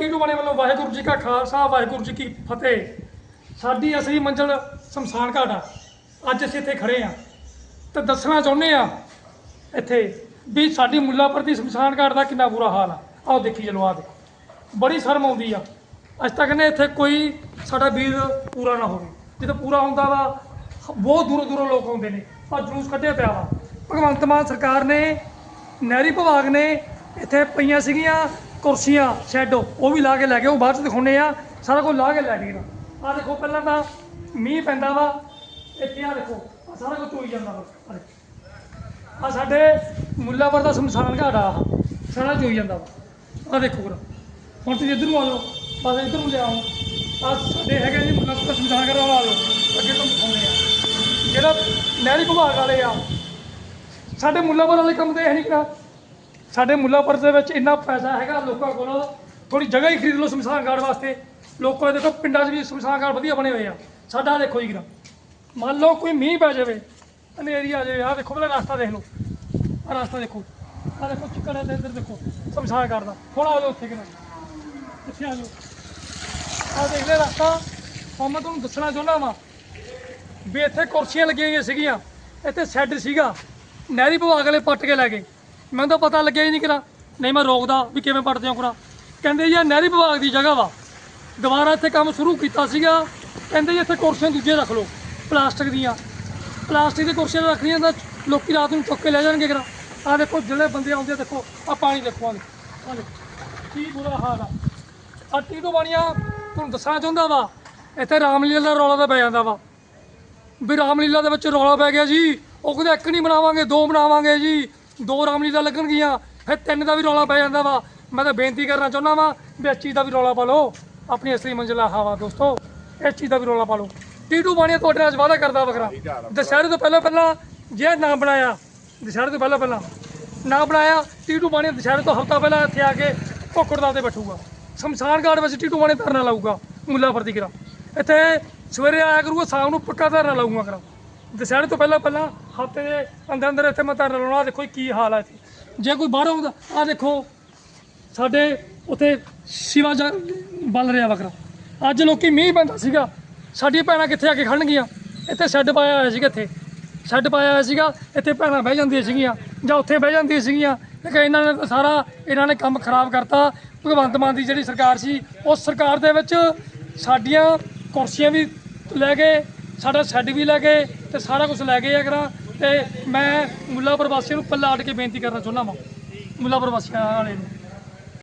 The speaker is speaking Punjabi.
ਟੀਟੂ ਬਣੇ ਵੱਲੋਂ? ਵਾਹਿਗੁਰੂ ਜੀ ਕਾ ਖਾਲਸਾ, ਵਾਹਿਗੁਰੂ ਜੀ ਕੀ ਫਤਿਹ। ਸਾਡੀ ਅਸਲੀ ਮੰਜ਼ਿਲ ਸ਼ਮਸ਼ਾਨ ਘਾਟ ਆ। ਅੱਜ ਅਸੀਂ ਇੱਥੇ ਖੜੇ ਆ। ਤੇ ਦੱਸਣਾ ਚਾਹੁੰਦੇ ਆ ਇੱਥੇ ਵੀ ਸਾਡੀ ਮੁੱਲਾਪੁਰ ਦੀ ਸ਼ਮਸ਼ਾਨ ਘਾਟ ਦਾ ਕਿੰਨਾ ਬੁਰਾ ਹਾਲ ਆ। ਆਓ ਦੇਖੀ ਚਲੋ ਆ ਦੇ ਬੜੀ ਸ਼ਰਮ ਆਉਂਦੀ ਆ। ਅੱਜ ਤੱਕ ਨੇ ਇੱਥੇ ਕੋਈ ਸਾਡਾ ਵੀਰ ਪੂਰਾ ਨਾ ਹੋਵੇ। ਜਦੋਂ ਪੂਰਾ ਹੁੰਦਾ ਵਾ, ਬਹੁਤ ਦੂਰੋਂ ਦੂਰੋਂ ਲੋਕ ਆਉਂਦੇ ਨੇ। ਆ ਜਲੂਸ ਕੱਢਿਆ ਪਿਆ ਵਾ। ਭਗਵੰਤ ਮਾਨ ਸਰਕਾਰ ਨੇ, ਨਹਿਰੀ ਵਿਭਾਗ ਨੇ ਇੱਥੇ ਪਈਆਂ ਸੀਗੀਆਂ। ਕੁਰਸੀਆਂ ਸ਼ੈੱਡ ਉਹ ਵੀ ਲਾ ਕੇ ਲੈ ਗਏ ਉਹ ਬਾਅਦ ਚ ਦਿਖਾਉਣੇ ਆ ਸਾਰਾ ਕੁਝ ਲਾ ਕੇ ਲੈ ਗਏ ਆ ਦੇਖੋ ਪਹਿਲਾਂ ਤਾਂ ਮੀਂਹ ਪੈਂਦਾ ਵਾ। ਇੱਥੇ ਆ ਦੇਖੋ ਆਹ ਸਾਰਾ ਕੁਝ ਚੋਈ ਜਾਂਦਾ ਵਾ। ਆਹ ਦੇਖੋ। ਆ ਸਾਡੇ ਮੁੱਲਾਪੁਰ ਦਾ ਸ਼ਮਸ਼ਾਨ ਘਾਟ ਆ ਆਹ, ਸਾਰਾ ਚੋਈ ਜਾਂਦਾ ਵਾ। ਆ ਦੇਖੋ ਹੁਣ ਤੁਸੀਂ ਇੱਧਰ ਨੂੰ ਆ ਜਾਓ। ਬਸ ਇੱਧਰ ਨੂੰ ਲਿਆਓ ਆ ਸਾਡੇ ਹੈਗੇ ਜੀ ਮੁੱਲਾਪੁਰ ਦਾ ਸ਼ਮਸ਼ਾਨ ਘਾਟ ਵਾਲਾ ਆ ਜਾਓ ਅੱਗੇ ਤੋਂ ਦਿਖਾਉਂਦੇ ਆ ਜਿਹੜਾ ਨਹਿਰੀ ਵਿਭਾਗ ਵਾਲੇ ਆ ਸਾਡੇ ਮੁੱਲਾਪੁਰ ਵਾਲੇ ਕੰਮ ਤੇ ਇਹ ਨਹੀਂ ਕਰਾ ਸਾਡੇ ਮੁੱਲਾਪੁਰ ਦੇ ਵਿੱਚ ਇੰਨਾ ਪੈਸਾ ਹੈਗਾ ਲੋਕਾਂ ਕੋਲ ਥੋੜੀ ਜਗ੍ਹਾ ਹੀ ਖਰੀਦ ਲਓ ਸ਼ਮਸ਼ਾਨ ਘਾਟ ਵਾਸਤੇ। ਲੋਕਾਂ ਦੇ ਦੇਖੋ, ਪਿੰਡਾਂ 'ਚ ਵੀ ਸ਼ਮਸ਼ਾਨ ਘਾਟ ਵਧੀਆ ਬਣੇ ਹੋਏ ਆ। ਸਾਡਾ ਦੇਖੋ ਜੀ ਗਰਾ ਮੰਨ ਲਓ ਕੋਈ ਮੀਂਹ ਪੈ ਜਾਵੇ, ਹਨੇਰੀ ਆ ਜਾਵੇ, ਆਹ ਦੇਖੋ, ਪਹਿਲਾਂ ਰਸਤਾ ਦੇਖ ਲਓ। ਆਹ ਰਸਤਾ ਦੇਖੋ। ਆਹ ਦੇਖੋ, ਚਿੱਕੜ ਦੇ ਇੱਧਰ ਦੇਖੋ, ਸ਼ਮਸ਼ਾਨ ਘਾਟ ਦਾ। ਹੁਣ ਆ ਜਾਓ ਉੱਥੇ ਕਿਨਾਂ ਇੱਥੇ ਆ ਜਾਓ। ਆਹ ਦੇਖ ਲੈ ਰਸਤਾ। ਹੁਣ ਮੈਂ ਤੁਹਾਨੂੰ ਦੱਸਣਾ ਚਾਹੁੰਦਾ ਵਾਂ ਵੀ ਇੱਥੇ ਕੁਰਸੀਆਂ ਲੱਗੀਆਂ ਹੋਈਆਂ ਸੀਗੀਆਂ। ਇੱਥੇ ਸ਼ੈੱਡ ਸੀਗਾ। ਨਹਿਰੀ ਵਿਭਾਗ ਵਾਲੇ ਪੱਟ ਕੇ ਲੈ ਗਏ। ਮੈਨੂੰ ਤਾਂ ਪਤਾ ਲੱਗਿਆ ਹੀ ਨਹੀਂ ਕਿਰਾ ਨਹੀਂ ਮੈਂ ਰੋਕਦਾ ਵੀ ਕਿਵੇਂ ਪੱਟਦੇ ਹੋ ਕੁਰਾ ਕਹਿੰਦੇ ਜੀ ਇਹ ਨਹਿਰੀ ਵਿਭਾਗ ਦੀ ਜਗ੍ਹਾ ਵਾ। ਦੁਬਾਰਾ ਇੱਥੇ ਕੰਮ ਸ਼ੁਰੂ ਕੀਤਾ ਸੀਗਾ। ਕਹਿੰਦੇ ਜੀ ਇੱਥੇ ਕੁਰਸੀਆਂ ਦੂਜੇ ਰੱਖ ਲਓ, ਪਲਾਸਟਿਕ ਦੀਆਂ। ਪਲਾਸਟਿਕ ਦੀ ਕੁਰਸੀਆਂ ਰੱਖਣੀਆਂ ਤਾਂ ਲੋਕੀ ਰਾਤ ਨੂੰ ਚੁੱਕ ਕੇ ਲੈ ਜਾਣਗੇ ਕਿਰਾ ਆਹ ਦੇਖੋ, ਜਿਹੜੇ ਬੰਦੇ ਆਉਂਦੇ ਆ, ਦੇਖੋ, ਆਹ ਪਾਣੀ ਦੇਖੋ, ਆਹ ਦੇਖੋ ਕੀ ਬੁਰਾ ਹਾਲ ਆ। ਅੱਟੀ ਤੋਂ ਬਣੀਆਂ? ਤੁਹਾਨੂੰ ਦੱਸਣਾ ਚਾਹੁੰਦਾ ਵਾ, ਇੱਥੇ ਰਾਮਲੀਲਾ ਦਾ ਰੌਲਾ ਤਾਂ ਪੈ ਜਾਂਦਾ ਵਾ। ਵੀ ਰਾਮਲੀਲਾ ਦੇ ਵਿੱਚ ਰੌਲਾ ਪੈ ਗਿਆ ਜੀ। ਉਹ ਕਹਿੰਦੇ ਇੱਕ ਨਹੀਂ ਬਣਾਵਾਂਗੇ, ਦੋ ਬਣਾਵਾਂਗੇ ਜੀ। ਦੋ ਰਾਮਲੀ ਦਾ ਲੱਗਣਗੀਆਂ ਫਿਰ ਤਿੰਨ ਦਾ ਵੀ ਰੌਲਾ ਪੈ ਜਾਂਦਾ ਵਾ। ਮੈਂ ਤਾਂ ਬੇਨਤੀ ਕਰਨਾ ਚਾਹੁੰਦਾ ਵਾਂ ਵੀ ਇਸ ਚੀਜ਼ ਦਾ ਵੀ ਰੌਲਾ ਪਾ ਲਓ। ਆਪਣੀ ਅਸਲੀ ਮੰਜ਼ਿਲ ਆਹ ਵਾ ਦੋਸਤੋ। ਇਸ ਚੀਜ਼ ਦਾ ਵੀ ਰੌਲਾ ਪਾ ਲਓ। ਟੀਟੂ ਬਾਣੀਆ ਤੁਹਾਡੇ ਨਾਲ ਵਾਅਦਾ ਕਰਦਾ ਵਖਰਾ। ਦੁਸਹਿਰੇ ਤੋਂ ਪਹਿਲਾਂ ਪਹਿਲਾਂ ਜੇ ਨਾ ਬਣਾਇਆ, ਦੁਸਹਿਰੇ ਤੋਂ ਪਹਿਲਾਂ ਪਹਿਲਾਂ ਨਾ ਬਣਾਇਆ, ਟੀਟੂ ਬਾਣੀਆ ਦੁਸਹਿਰੇ ਤੋਂ ਹਫਤਾ ਪਹਿਲਾਂ ਇੱਥੇ ਆ ਕੇ ਭੋਕੜਦਾਲ ਤੇ ਬੈਠੂਗਾ। ਸ਼ਮਸ਼ਾਨ ਘਾਟ ਵਿੱਚ ਟੀਟੂ ਬਾਣੀਆ ਧਰਨਾ ਲਾਊਗਾ ਮੁੱਲਾਪੁਰ ਦੀ। ਕਰਾ ਇੱਥੇ ਸਵੇਰੇ ਆਇਆ ਕਰੂਗਾ, ਸ਼ਾਮ ਨੂੰ ਪੱਕਾ ਧਰਨਾ ਲਾਊਗਾ ਕਰਾ ਦੁਸਹਿਰੇ ਤੋਂ ਪਹਿਲਾਂ ਪਹਿਲਾਂ ਹਫ਼ਤੇ ਦੇ ਅੰਦਰ ਅੰਦਰ ਇੱਥੇ ਮੈਂ ਧਰਨਾ ਲਾਉਣਾ ਦੇਖੋ ਜੀ ਕੀ ਹਾਲ ਹੈ ਇੱਥੇ। ਜੇ ਕੋਈ ਬਾਹਰੋਂ ਆਉਂਦਾ ਆ ਦੇਖੋ, ਸਾਡੇ ਉੱਥੇ ਸ਼ਿਵਾ ਜਾ ਬਲ ਰਿਹਾ ਵਕਰਾ ਅੱਜ ਲੋਕੀ ਮੀਂਹ ਪੈਂਦਾ ਸੀਗਾ। ਸਾਡੀਆਂ ਭੈਣਾਂ ਕਿੱਥੇ ਆ ਕੇ ਖੜਨਗੀਆਂ? ਇੱਥੇ ਸ਼ੈੱਡ ਪਾਇਆ ਹੋਇਆ ਸੀਗਾ ਇੱਥੇ। ਸ਼ੈੱਡ ਪਾਇਆ ਹੋਇਆ ਸੀਗਾ, ਇੱਥੇ ਭੈਣਾਂ ਬਹਿ ਜਾਂਦੀਆਂ ਸੀਗੀਆਂ, ਜਾਂ ਉੱਥੇ ਬਹਿ ਜਾਂਦੀਆਂ ਸੀਗੀਆਂ। ਲੇਕਿਨ ਇਹਨਾਂ ਨੇ ਤਾਂ ਸਾਰਾ, ਇਹਨਾਂ ਨੇ ਕੰਮ ਖਰਾਬ ਕਰਤਾ। ਭਗਵੰਤ ਮਾਨ ਦੀ ਜਿਹੜੀ ਸਰਕਾਰ ਸੀ, ਉਸ ਸਰਕਾਰ ਦੇ ਵਿੱਚ ਸਾਡੀਆਂ ਕੁਰਸੀਆਂ ਵੀ ਲੈ ਗਏ, ਸਾਡਾ ਸ਼ੈੱਡ ਵੀ ਲੈ ਗਏ ਤੇ ਸਾਰਾ ਕੁਝ ਲੈ ਗਏ ਅਗਰਾਂ। ਤੇ ਮੈਂ ਮੁੱਲਾਪੁਰ ਵਾਸੀਆਂ ਨੂੰ ਪੱਲਾ ਅੱਡ ਕੇ ਬੇਨਤੀ ਕਰਨਾ ਚਾਹੁੰਦਾ ਵਾਂ, ਮੁੱਲਾਪੁਰ ਵਾਸੀਆਂ ਵਾਲੇ ਨੂੰ।